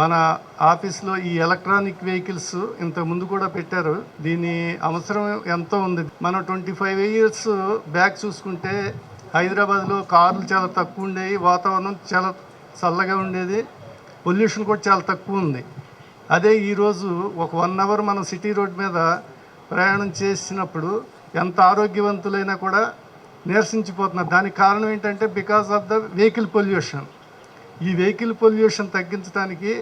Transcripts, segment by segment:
మన ఆఫీస్లో ఈ ఎలక్ట్రానిక్ వెహికల్స్ ఇంత ముందు కూడా పెట్టారు. దీని అవసరం ఎంతో ఉంది. మనం ట్వంటీ ఫైవ్ ఇయర్స్ బ్యాక్ చూసుకుంటే హైదరాబాద్లో కార్లు చాలా తక్కువ ఉండేవి వాతావరణం చాలా చల్లగా ఉండేది పొల్యూషన్ కూడా చాలా తక్కువ ఉంది. అదే ఈరోజు ఒక వన్ అవర్ మనం సిటీ రోడ్ మీద ప్రయాణం చేసినప్పుడు ఎంత ఆరోగ్యవంతులైనా కూడా నీరసించిపోతున్నారు. దానికి కారణం ఏంటంటే because of the vehicle pollution ఈ వెహికల్ పొల్యూషన్ తగ్గించడానికి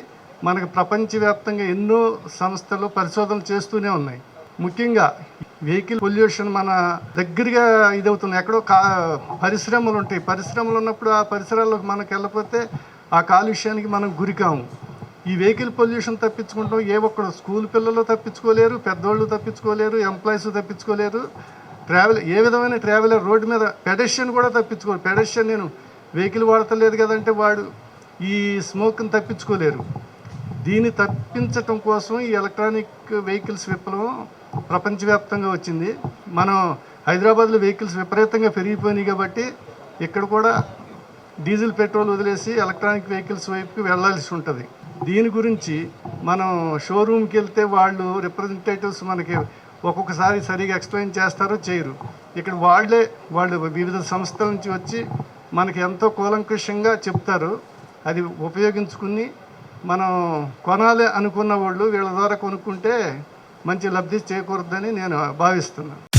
మనకు ప్రపంచవ్యాప్తంగా ఎన్నో సంస్థలు పరిశోధనలు చేస్తూనే ఉన్నాయి. ముఖ్యంగా వెహికల్ పొల్యూషన్ మన దగ్గరగా ఇదవుతుంది. ఎక్కడో కా పరిశ్రమలు ఉంటాయి. పరిశ్రమలు ఉన్నప్పుడు ఆ పరిసరాల్లోకి మనకు వెళ్ళకపోతే ఆ కాలుష్యానికి మనం గురికాము. ఈ వెహికల్ పొల్యూషన్ తప్పించుకుంటాం. ఏ ఒక్కడు స్కూల్ పిల్లలు తప్పించుకోలేరు పెద్దోళ్ళు తప్పించుకోలేరు ఎంప్లాయీస్ తప్పించుకోలేరు. ట్రావెల్ ఏ విధమైన ట్రావెలర్ రోడ్డు మీద పెడెస్ట్రియన్ కూడా తప్పించుకోరు. పెడెస్ట్రియన్ నేను వెహికల్ వాడతలేదు కదంటే వాడు ఈ స్మోక్ని తప్పించుకోలేరు. దీన్ని తప్పించటం కోసం ఈ ఎలక్ట్రానిక్ వెహికల్స్ విప్లవం ప్రపంచవ్యాప్తంగా వచ్చింది. మనం హైదరాబాద్లో వెహికల్స్ విపరీతంగా పెరిగిపోయినాయి కాబట్టి ఇక్కడ కూడా డీజిల్ పెట్రోల్ వదిలేసి ఎలక్ట్రానిక్ వెహికల్స్ వైపుకి వెళ్ళాల్సి ఉంటుంది. దీని గురించి మనం షోరూమ్కి వెళ్తే వాళ్ళు రిప్రజెంటేటివ్స్ మనకి ఒక్కొక్కసారి సరిగా ఎక్స్ప్లెయిన్ చేస్తారో చేయరు. ఇక్కడ వాళ్ళే వాళ్ళు వివిధ సంస్థల నుంచి వచ్చి మనకి ఎంతో కూలంకుషంగా చెప్తారు. అది ఉపయోగించుకుని మనం కొనాలి అనుకున్న వాళ్ళు వీళ్ళ ద్వారా కొనుక్కుంటే మంచి లబ్ధి చేకూరుద్దని నేను భావిస్తున్నాను.